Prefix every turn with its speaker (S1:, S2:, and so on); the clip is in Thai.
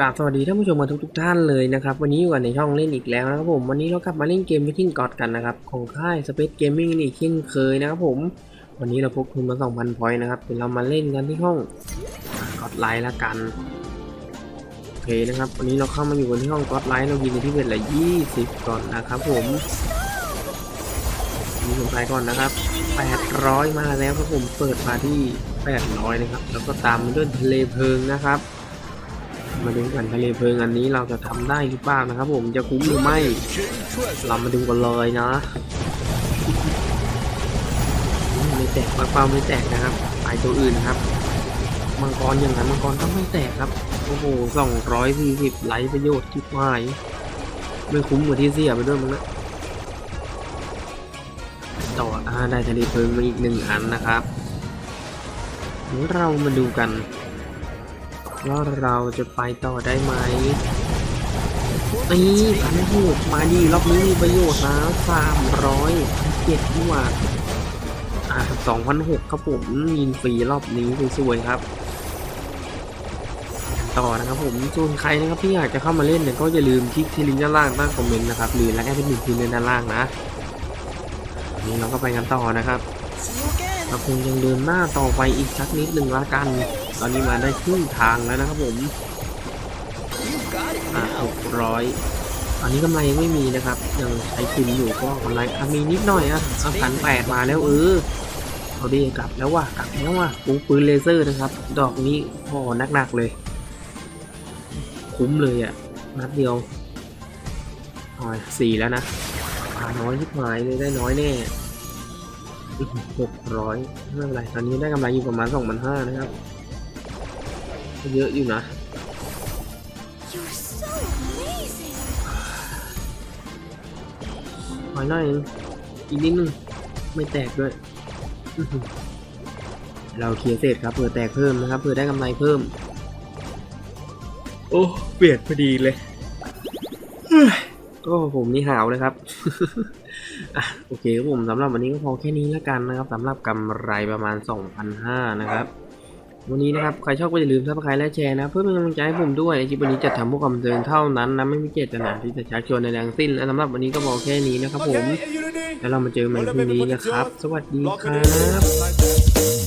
S1: กราบสวัสดีท่านผู้ชมมาทุกทุกท่านเลยนะครับวันนี้อยู่กันในช่องเล่นอีกแล้วนะครับผมวันนี้เรากลับมาเล่นเกม Meeting God กันนะครับของค่าย Space Gaming อีกเช่นเคยนะครับผมวันนี้เราพกทุนมา 2,000พอยต์นะครับเดี๋ยวเรามาเล่นกันที่ห้องกอดไลน์ละกันโอเคนะครับวันนี้เราเข้ามาอยู่กันที่ห้องกอดไลน์เรายิงกันที่เวทละ20 ก่อนนะครับผมมีคนไปก่อนนะครับ 800 มาแล้วครับผมเปิดมาที่ 800 นะครับแล้วก็ตามมาด้วยทะเลเพลิงนะครับ มาดูกันทะเลเพลิงอันนี้เราจะทำได้หรือเปล่านะครับ ผมจะคุ้มหรือไม่ เรามาดูกันเลยนะไม่แตกปลาเป้าไม่แตกนะครับไปตัวอื่นนะครับ มังกรอย่างนั้นมังกรก็ไม่แตกครับโอ้โหสองร้อยสี่สิบไร้ประโยชน์ที่หายไม่คุ้มกว่าที่เสียไปด้วยมั้งนะต่ออาได้ทะเลเพลิงมาอีกหนึ่งอันนะครับ เรามาดูกัน ว่าเราจะไปต่อได้ไหมนี่พันหกมาดีรอบนี้มีประโยชน์นะสามร้อยเจ็ดนี่หว่าอ่าสองพันหกครับผมยินฟรีรอบนี้สวยๆครับ ต่อนะครับผมส่วนใครนะครับที่อยากจะเข้ามาเล่นเนี่ยก็อย่าลืมคลิกที่ลิงก์ด้านล่างใต้คอมเมนต์นะครับหรือแล้วแอดมินพิมพ์ในด้านล่างนะนี่เราก็ไปกันต่อนะครับ เราคงยังเดินหน้าต่อไปอีกสักนิดหนึ่งละกัน ตอนนี้มาได้ครึ่งทางแล้วนะครับผมอ่าหกร้อยอันนี้กำไรยังไม่มีนะครับยังใช้ทุนอยู่ก็กำไรอะมีนิดหน่อยอะเอาพันแปดมาแล้วเออเอาดีกลับแล้วว่ะกลับแล้วว่ะปูปืนเลเซอร์นะครับ ดอกนี้พอหนักๆเลย คุ้มเลยอะนัดเดียวอ๋อสี่แล้วนะอ่าน้อยทิบหายเลยได้น้อยแน่ หกร้อยไม่เป็นไร ตอนนี้ได้กำไรอยู่ประมาณสองพันห้านะครับ เยอะอยู่นะ
S2: You're so amazing.
S1: ขอหน่อยนึงอีกนิดนึง ไม่แตกด้วย เราเคลียร์เสร็จครับเผื่อแตกเพิ่มนะครับเผื่อได้กำไรเพิ่ม โอ้ เปลี่ยนพอดีเลย เฮ้ยก็ผมนี่หาวเลยครับโอเคครับผมสำหรับวันนี้ก็พอแค่นี้แล้วกันนะครับสำหรับกำไรประมาณ 2,500นะครับวันนี้นะครับใครชอบก็อย่าลืมซับสไครต์และแชร์นะเพื่อเป็นกำลังใจให้ผมด้วยคลิปวันนี้จะทำพวกความบันเทิงเท่านั้นนะไม่มีเจตนาที่จะชักชวนในแรงสิ้นและสำหรับวันนี้ก็พอแค่นี้นะครับผมแล้วเรามาเจอกันใหม่พรุ่งนี้นะครับ สวัสดีครับ